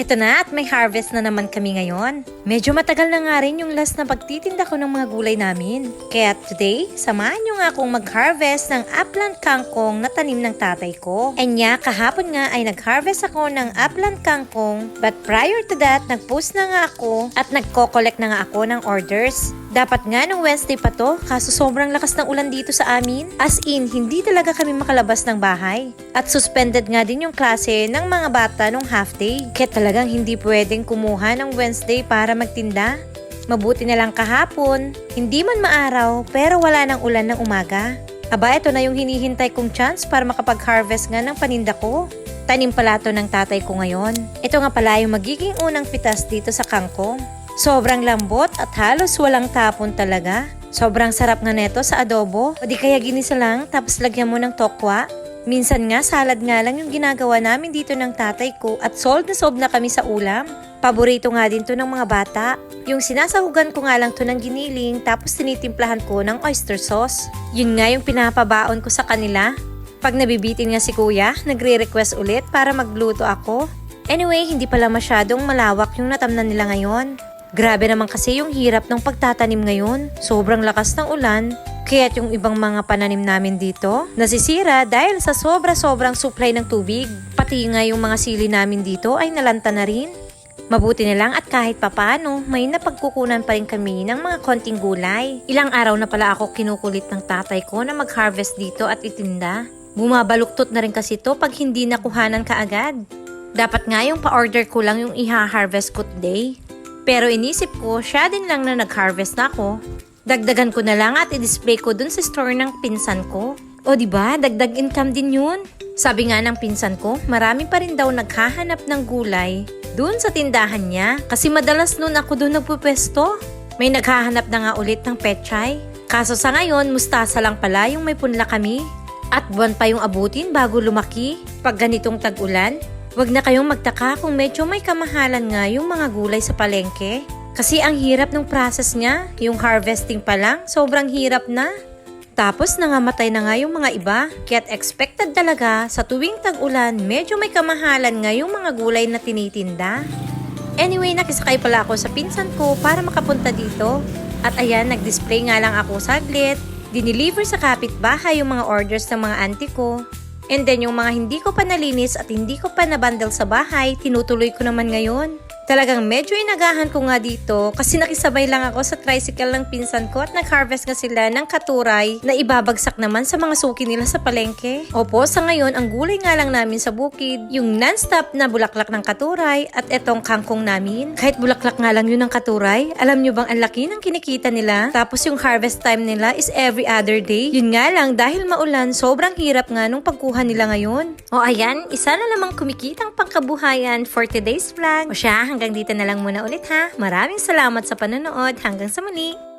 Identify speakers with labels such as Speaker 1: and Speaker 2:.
Speaker 1: Ito na at may harvest na naman kami ngayon. Medyo matagal na nga rin yung last na pagtitinda ko ng mga gulay namin. Kaya today, samahan nyo nga akong mag-harvest ng upland kangkong na tanim ng tatay ko. And yeah, kahapon nga ay nag-harvest ako ng upland kangkong. But prior to that, nag-post na nga ako at nagko-collect na nga ako ng orders. Dapat nga nung Wednesday pa to, kaso sobrang lakas ng ulan dito sa amin. As in, hindi talaga kami makalabas ng bahay. At suspended nga din yung klase ng mga bata nung half day. Kaya talagang hindi pwedeng kumuha ng Wednesday para magtinda. Mabuti na lang kahapon, hindi man maaraw pero wala ng ulan ng umaga. Aba, ito na yung hinihintay kong chance para makapag-harvest nga ng paninda ko. Tanim pala to ng tatay ko ngayon. Ito nga pala yung magiging unang pitas dito sa kangkong. Sobrang lambot at halos walang tapon talaga. Sobrang sarap nga neto sa adobo. O di kaya ginisa lang tapos lagyan mo ng tokwa. Minsan nga salad nga lang yung ginagawa namin dito ng tatay ko at sold na sold na kami sa ulam. Paborito nga din to ng mga bata. Yung sinasahugan ko nga lang to ng giniling tapos tinitimplahan ko ng oyster sauce. Yun nga yung pinapabaon ko sa kanila. Pag nabibitin nga si kuya, nagre-request ulit para magluto ako. Anyway, hindi pala masyadong malawak yung natamnan nila ngayon. Grabe naman kasi yung hirap ng pagtatanim ngayon. Sobrang lakas ng ulan. Kaya't yung ibang mga pananim namin dito, nasisira dahil sa sobra-sobrang supply ng tubig. Pati nga yung mga sili namin dito ay nalanta na rin. Mabuti na lang at kahit papano, may napagkukunan pa rin kami ng mga konting gulay. Ilang araw na pala ako kinukulit ng tatay ko na mag-harvest dito at itinda. Bumabaluktot na rin kasi to pag hindi nakuhanan kaagad. Dapat nga yung pa-order ko lang yung iha-harvest ko today. Pero inisip ko, siya din lang na nag-harvest na ako. Dagdagan ko na lang at i-display ko dun sa store ng pinsan ko. O di ba, dagdag income din yun. Sabi nga ng pinsan ko, marami pa rin daw naghahanap ng gulay dun sa tindahan niya kasi madalas nun ako dun nagpupwesto. May naghahanap na nga ulit ng pechay. Kaso sa ngayon, mustasa lang pala yung may punla kami. At buwan pa yung abutin bago lumaki. Pag ganitong tag-ulan, Huwag na kayong magtaka kung medyo may kamahalan nga yung mga gulay sa palengke. Kasi ang hirap ng process niya, yung harvesting pa lang, sobrang hirap na. Tapos nangamatay na nga yung mga iba, kaya't expected talaga sa tuwing tag-ulan, medyo may kamahalan nga yung mga gulay na tinitinda. Anyway, nakisakay pala ako sa pinsan ko para makapunta dito. At ayan, nag-display nga lang ako saglit. Diniliver sa kapitbahay yung mga orders ng mga auntie ko. And then yung mga hindi ko pa nalinis at hindi ko pa nabundle sa bahay, tinutuloy ko naman ngayon. Talagang medyo inagahan ko nga dito kasi nakisabay lang ako sa tricycle ng pinsan ko at nag-harvest nga sila ng katuray na ibabagsak naman sa mga suki nila sa palengke. Opo, sa ngayon, ang gulay nga lang namin sa bukid, yung non-stop na bulaklak ng katuray at etong kangkong namin. Kahit bulaklak nga lang yun ng katuray, alam nyo bang ang laki ng kinikita nila? Tapos yung harvest time nila is every other day. Yun nga lang, dahil maulan, sobrang hirap nga nung pagkuha nila ngayon. O ayan, isa na namang kumikitang pangkabuhayan for today's vlog. O siya, hanggang dito na lang muna ulit ha. Maraming salamat sa panonood. Hanggang sa muli.